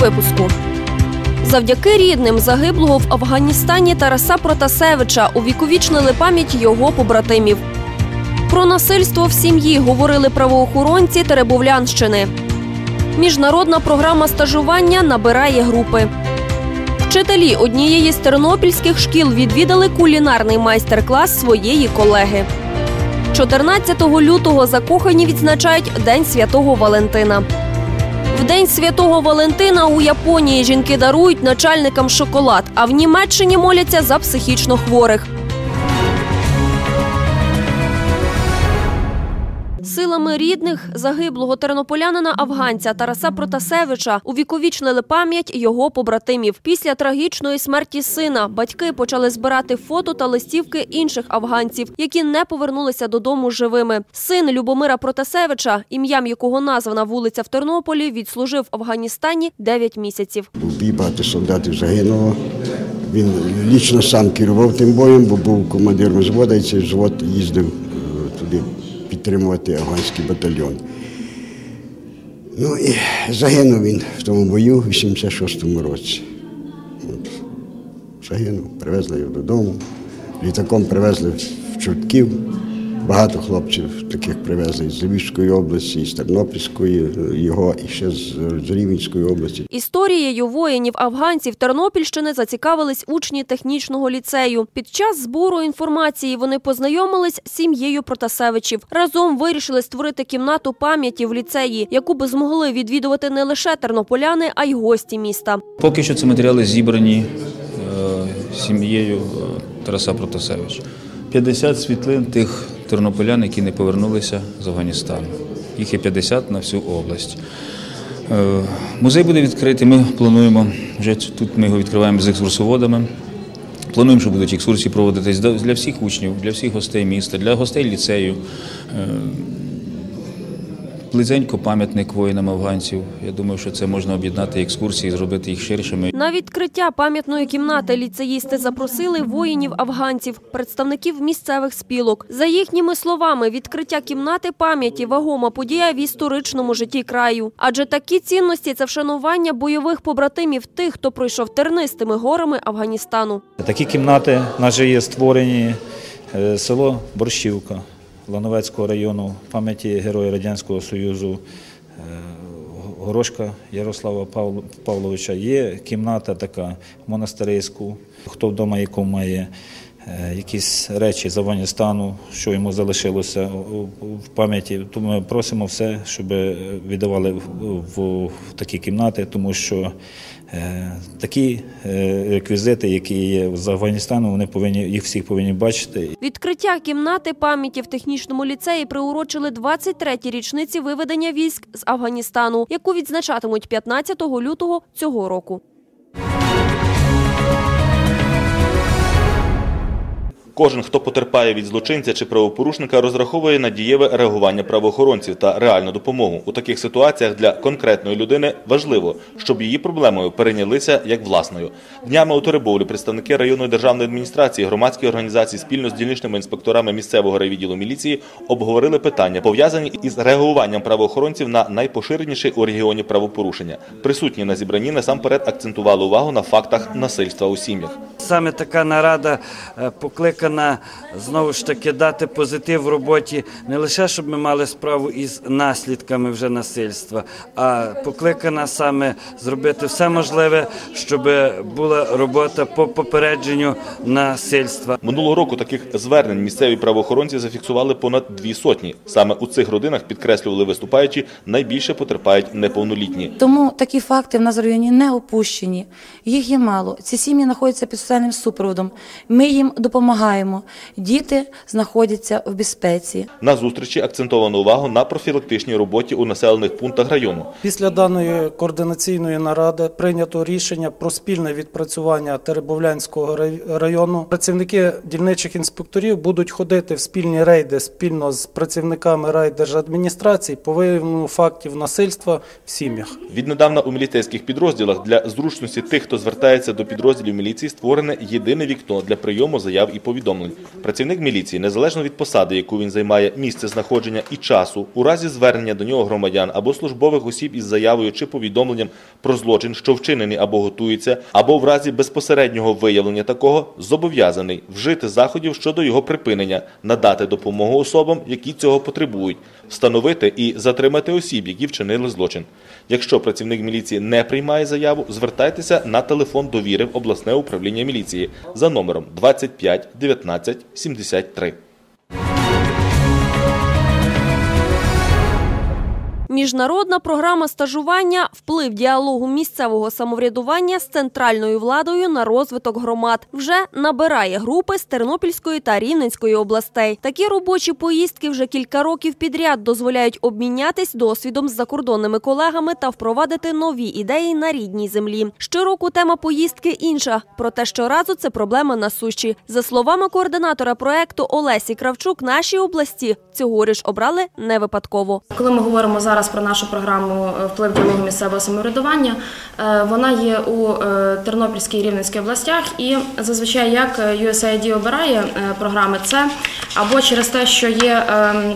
Випуску. Завдяки рідним загиблого в Афганістані Тараса Протасевича увіковічнили пам'ять його побратимів. Про насильство в сім'ї говорили правоохоронці Теребовлянщини. Міжнародна програма стажування набирає групи. Вчителі однієї з тернопільських шкіл відвідали кулінарний майстер-клас своєї колеги. 14 лютого закохані відзначають День Святого Валентина. В День Святого Валентина у Японії жінки дарують начальникам шоколад, а в Німеччині моляться за психічно хворих. Силами рідних загиблого тернополянина афганця Тараса Протасевича увіковічнили пам'ять його побратимів. Після трагічної смерті сина батьки почали збирати фото та листівки інших афганців, які не повернулися додому живими. Син Любомира Протасевича, ім'ям якого названа вулиця в Тернополі, відслужив в Афганістані 9 місяців. Бій, багато солдатів загинуло. Він лічно сам керував тим боєм, бо був командиром взводу, і цей взвод їздив е, туди підтримувати афганський батальйон. Ну і загинув він в тому бою в 86-му році. От. Загинув, привезли його додому. Літаком привезли в Чортків. Багато хлопців таких привезли з Львівської області, з Тернопільської, його і ще з, з Рівненської області. Історією воїнів афганців Тернопільщини зацікавились учні технічного ліцею. Під час збору інформації вони познайомились з сім'єю Протасевичів. Разом вирішили створити кімнату пам'яті в ліцеї, яку би змогли відвідувати не лише тернополяни, а й гості міста. Поки що ці матеріали зібрані е, сім'єю е, Тараса Протасевича. 50 світлин тих тернополян, які не повернулися з Афганістану. Їх є 50 на всю область. Е, Музей буде відкритий. Ми плануємо вже тут. Ми його відкриваємо з екскурсоводами. Плануємо, що будуть екскурсії проводитись для всіх учнів, для всіх гостей міста, для гостей ліцею. Близенько пам'ятник воїнам афганців. Я думаю, що це можна об'єднати екскурсії, зробити їх ширшими. На відкриття пам'ятної кімнати ліцеїсти запросили воїнів афганців, представників місцевих спілок. За їхніми словами, відкриття кімнати пам'яті вагома подія в історичному житті краю. Адже такі цінності це вшанування бойових побратимів тих, хто пройшов тернистими горами Афганістану. Такі кімнати наші є створені е, село Борщівка Лановецького району пам'яті Героя Радянського Союзу е, Горошка Ярослава Павловича. Є кімната така монастирську, хто вдома яку має якісь речі з Афганістану, що йому залишилося в пам'яті. То ми просимо все, щоб віддавали в, такі кімнати, тому що е, такі е, реквізити, які є з Афганістану, вони повинні їх всіх повинні бачити. Відкриття кімнати пам'яті в технічному ліцеї приурочили 23-й річниці виведення військ з Афганістану, яку відзначатимуть 15 лютого цього року. Кожен, хто потерпає від злочинця чи правопорушника, розраховує на дієве реагування правоохоронців та реальну допомогу. У таких ситуаціях для конкретної людини важливо, щоб її проблемою перейнялися як власною. Днями у Теребовлі представники районної державної адміністрації, громадські організації спільно з дільничними інспекторами місцевого райвідділу міліції обговорили питання, пов'язані із реагуванням правоохоронців на найпоширеніші у регіоні правопорушення. Присутні на зібранні насамперед акцентували увагу на фактах насильства у сім'ях. Саме така нарада е, покликана знову ж таки дати позитив в роботі не лише щоб ми мали справу із наслідками вже насильства, а покликана саме зробити все можливе, щоб була робота по попередженню насильства. Минулого року таких звернень місцеві правоохоронці зафіксували понад дві сотні. Саме у цих родинах, підкреслювали виступаючі, найбільше потерпають неповнолітні. Тому такі факти в нас в районі не опущені. Їх є мало. Ці сім'ї знаходяться під соціальним супроводом. Ми їм допомагаємо. Діти знаходяться в безпеці. На зустрічі акцентовано увагу на профілактичній роботі у населених пунктах району. Після даної координаційної наради прийнято рішення про спільне відпрацювання Теребовлянського рай- району. Працівники дільничих інспекторів будуть ходити в спільні рейди спільно з працівниками райдержадміністрацій по виявленню фактів насильства в сім'ях. Віднедавна у міліцейських підрозділах для зручності тих, хто звертається до підрозділів міліції, створене єдине вікно для прийому заяв і повідомлень. Повідомлень. Працівник міліції, незалежно від посади, яку він займає, місце знаходження і часу, у разі звернення до нього громадян або службових осіб із заявою чи повідомленням про злочин, що вчинений або готується, або в разі безпосереднього виявлення такого, зобов'язаний вжити заходів щодо його припинення, надати допомогу особам, які цього потребують, встановити і затримати осіб, які вчинили злочин. Якщо працівник міліції не приймає заяву, звертайтеся на телефон довіри в обласне управління міліції за номером 25 19 73. Міжнародна програма стажування вплив діалогу місцевого самоврядування з центральною владою на розвиток громад вже набирає групи з Тернопільської та Рівненської областей. Такі робочі поїздки вже кілька років підряд дозволяють обмінятись досвідом з закордонними колегами та впровадити нові ідеї на рідній землі. Щороку тема поїздки інша, проте щоразу це проблема насущі. За словами координатора проекту Олесі Кравчук, наші області цьогоріч обрали не випадково. Коли ми говоримо зараз про нашу програму е, вплив діалогу місцевого самоврядування, е, вона є у е, Тернопільській і Рівненській областях, і зазвичай як USAID обирає програми, це або через те, що є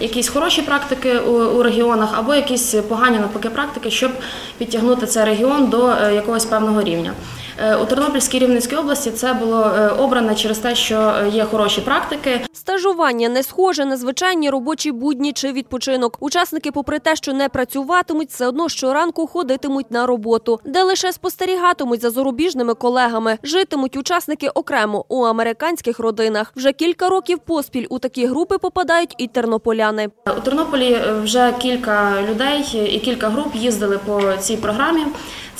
якісь хороші практики у, регіонах, або якісь погані навпаки практики, щоб підтягнути цей регіон до якогось певного рівня. Е, У Тернопільській Рівненській області це було е, обрано через те, що е, є хороші практики, Стажування не схоже на звичайні робочі будні чи відпочинок. Учасники, попри те, що не працюватимуть, все одно щоранку ходитимуть на роботу, де лише спостерігатимуть за зарубіжними колегами. Житимуть учасники окремо у американських родинах. Вже кілька років поспіль у такі групи попадають і тернополяни. У Тернополі вже кілька людей і кілька груп їздили по цій програмі.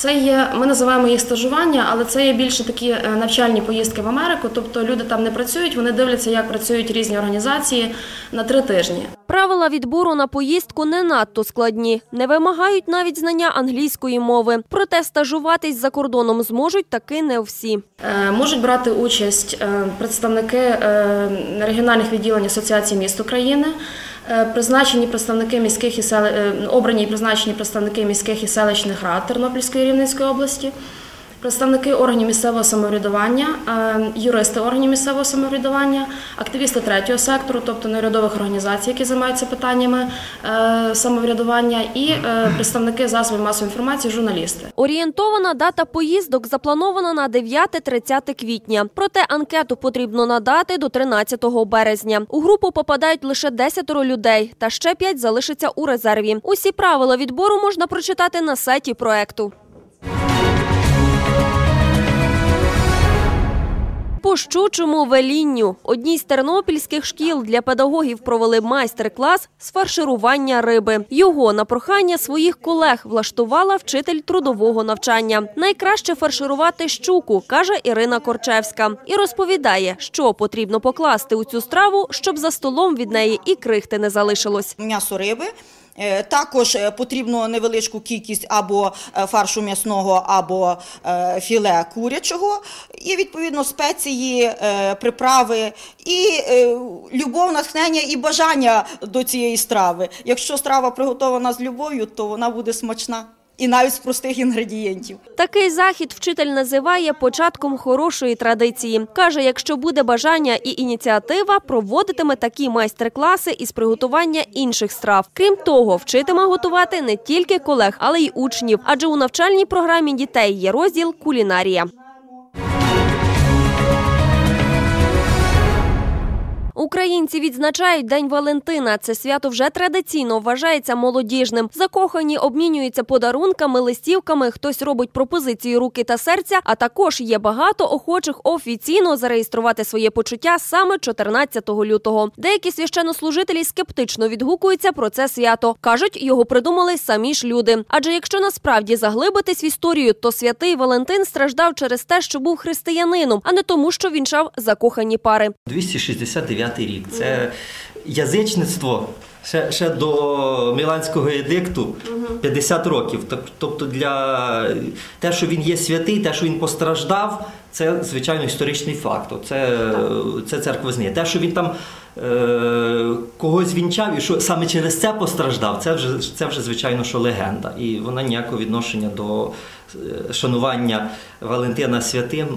Це є, ми називаємо їх стажування, але це є більше такі е, навчальні поїздки в Америку. Тобто люди там не працюють, вони дивляться, як працюють різні організації на три тижні. Правила відбору на поїздку не надто складні, не вимагають навіть знання англійської мови. Проте стажуватись за кордоном зможуть таки не всі. Е, Можуть брати участь е, представники регіональних відділень Асоціації міст України, призначені представники міських і сели... е, обрані і призначені представники міських і селищних рад Тернопільської і Рівненської області. Представники органів місцевого самоврядування, е, юристи органів місцевого самоврядування, активісти третього сектору, тобто неурядових організацій, які займаються питаннями е, самоврядування, і е, представники засобів масової інформації, журналісти. Орієнтована дата поїздок запланована на 9-30 квітня. Проте анкету потрібно надати до 13 березня. У групу попадають лише 10 людей, та ще 5 залишиться у резерві. Усі правила відбору можна прочитати на сайті проекту. По щучому велінню одній з тернопільських шкіл для педагогів провели майстер-клас з фарширування риби. Його на прохання своїх колег влаштувала вчитель трудового навчання. Найкраще фарширувати щуку, каже Ірина Корчевська, і розповідає, що потрібно покласти у цю страву, щоб за столом від неї і крихти не залишилось. м'ясо риби. Е, Також е, потрібно невеличку кількість або е, фаршу м'ясного, або філе курячого, і відповідно спеції, приправи. І любов, натхнення і бажання до цієї страви. Якщо страва приготована з любов'ю, то вона буде смачна і навіть з простих інгредієнтів. Такий захід вчитель називає початком хорошої традиції. Каже, якщо буде бажання і ініціатива, проводитиме такі майстер-класи із приготування інших страв. Крім того, вчитиме готувати не тільки колег, але й учнів, адже у навчальній програмі дітей є розділ кулінарія. Українці відзначають День Валентина. Це свято вже традиційно вважається молодіжним. Закохані обмінюються подарунками, листівками. Хтось робить пропозиції руки та серця. А також є багато охочих офіційно зареєструвати своє почуття саме 14 лютого. Деякі священнослужителі скептично відгукуються про це свято. кажуть, його придумали самі ж люди. Адже якщо насправді заглибитись в історію, то святий Валентин страждав через те, що був християнином, а не тому, що вінчав закохані пари. 269 рік. Це язичництво ще, ще до Міланського едикту 50 років. Тобто для те, що він є святий, те, що він постраждав, це звичайно історичний факт. Це, це церква знає. Те, що він там е, когось вінчав і що саме через це постраждав, це вже, це вже звичайно, що легенда. І вона ніякого відношення до е, шанування Валентина святим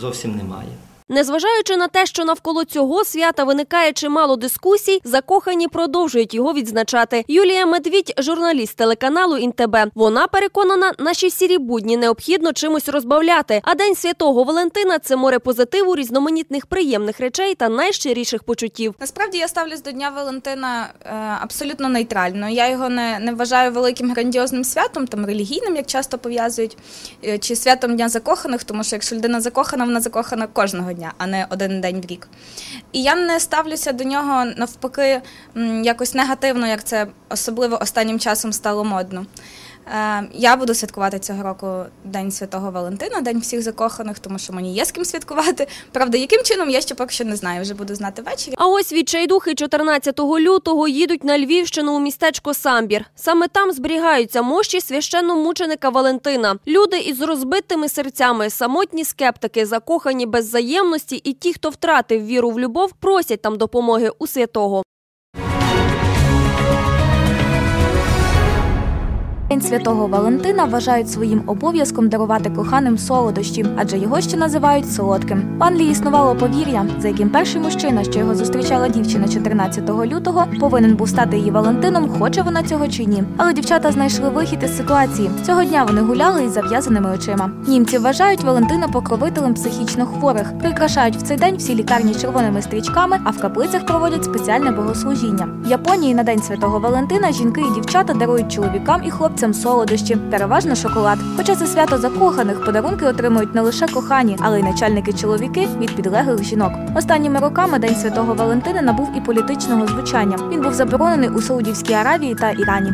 зовсім не має. Незважаючи на те, що навколо цього свята виникає чимало дискусій, закохані продовжують його відзначати. Юлія Медвідь, журналіст телеканалу Інтеб. Вона переконана, наші сірі будні необхідно чимось розбавляти. А день святого Валентина це море позитиву, різноманітних приємних речей та найщиріших почуттів. Насправді я ставлюсь до Дня Валентина е, абсолютно нейтрально. Я його не, не вважаю великим грандіозним святом, там релігійним, як часто пов'язують, е, чи святом Дня закоханих, тому що якщо людина закохана, вона закохана кожного дня, а не один день в рік. І я не ставлюся до нього навпаки якось негативно, як це особливо останнім часом стало модно. Е, Я буду святкувати цього року День Святого Валентина, День всіх закоханих, тому що мені є з ким святкувати. Правда, яким чином я ще поки що не знаю, вже буду знати ввечері. А ось відчайдухи 14 лютого їдуть на Львівщину у містечко Самбір. Саме там зберігаються мощі священномученика Валентина. Люди із розбитими серцями, самотні скептики, закохані без взаємності і ті, хто втратив віру в любов, просять там допомоги у святого. День святого Валентина вважають своїм обов'язком дарувати коханим солодощі, адже його ще називають солодким. В Англії існувало повір'я, за яким перший мужчина, що його зустрічала дівчина 14 лютого, повинен був стати її Валентином, хоче вона цього чи ні. Але дівчата знайшли вихід із ситуації. Цього дня вони гуляли із зав'язаними очима. Німці вважають Валентина покровителем психічно хворих, прикрашають в цей день всі лікарні червоними стрічками, а в каплицях проводять спеціальне богослужіння. В Японії на день святого Валентина жінки і дівчата дарують чоловікам і хлопцям солодощі, переважно шоколад. Хоча це свято закоханих, подарунки отримують не лише кохані, але й начальники чоловіки від підлеглих жінок. Останніми роками День Святого Валентина набув і політичного звучання. Він був заборонений у Саудівській Аравії та Ірані.